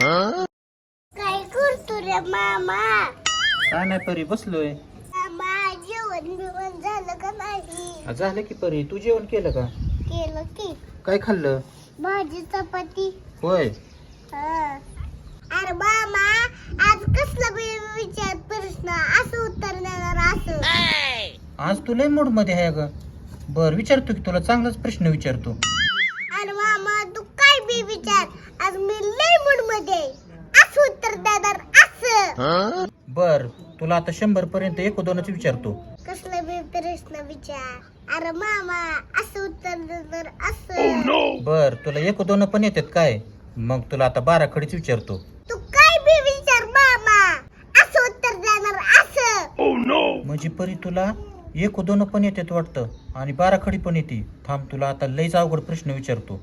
काय करतो रे मामा? काय नाही परी बसलोय. मामा जेवण बिवण झालं का नाही? आ, झालं की परी तू जेवण केलं का? केलं की. काय खाल्लं? भाजी चपाती. होय. हा. अरे मामा आज कसला बी विचार प्रश्न असं उत्तर देणार असं. आज तू लय मूडमध्ये आहे ग. बर विचारतो की तुला चांगलाच प्रश्न विचारतो. विचार. आज मी लय मूडमध्ये. असं उत्तर देणार असं. बर तुला आता शंभर पर्यंत एक दोनच विचारतो. कसला बी प्रश्न विचार. अरे मामा असं उत्तर देणार असं. बर तुला एक दोन पण येतात काय? मग तुला आता बारा खडीच विचारतो. तू काय बी विचार मामा. असं उत्तर देणार असं. म्हणजे परी तुला एक दोन पण येतात वाटतं आणि बारा खडी पण येते. थांब तुला आता लयच अवघड प्रश्न विचारतो.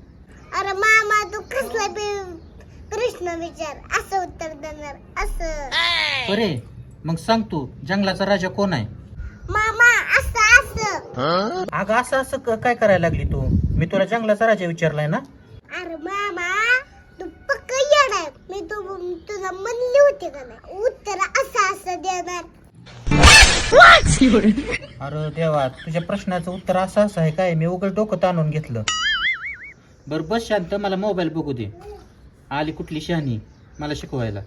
बी प्रश्न विचार असं उत्तर देणार असं. बरे मग सांग तू जंगलाचा राजा कोण आहे? मामा असं असं. अगं असं असं क- काय करायला लागली तू? मी तुला जंगलाचा राजा विचारलाय ना? अरे मामा तू पक्क येणार मी तू तुला म्हणली होती का नाही? उत्तर असं असं देणार. अरे देवा तुझ्या प्रश्नाचं उत्तर असं असं आहे काय? मी उघड डोकं ताणून घेतलं. बर बस शांत मला मोबाईल बघू दे. आली कुठली शहाणी मला शिकवायला.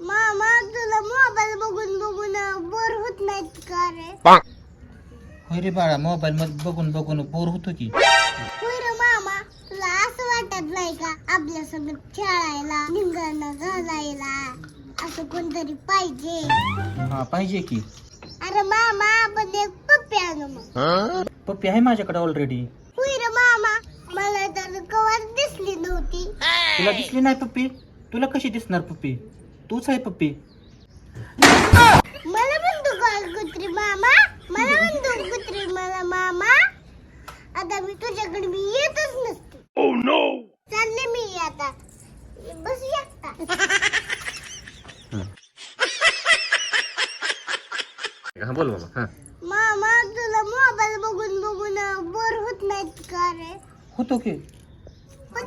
मामा तुला मोबाईल बघून बघून बोर होत नाहीत का रे? होय रे बाळा मोबाईल मध्ये बघून बघून बोर होतो की. होय रे मामा तुला असं वाटत नाही का आपल्यासोबत खेळायला निंगणं घालायला असं कोणतरी पाहिजे? हा पाहिजे की. अरे मामा आपण एक पप्पी आणू मग. पप्पी आहे माझ्याकडे ऑलरेडी होय रे मामा मला तर कवर दिसली नव्हती. तुला दिसली नाही पप्पी? तुला कशी दिसणार पप्पी? तूच आहे पप्पी. मला म्हणतो का कुत्री मामा. मला म्हणतो कुत्री मला मामा. आता मी तुझ्याकडे मी येतच नसते. चालले मी आता. बस शकता हा बोल बाबा हा. मामा तुला मोबाईल बघून बघून बोर होत नाहीत का रे? होतो की. पण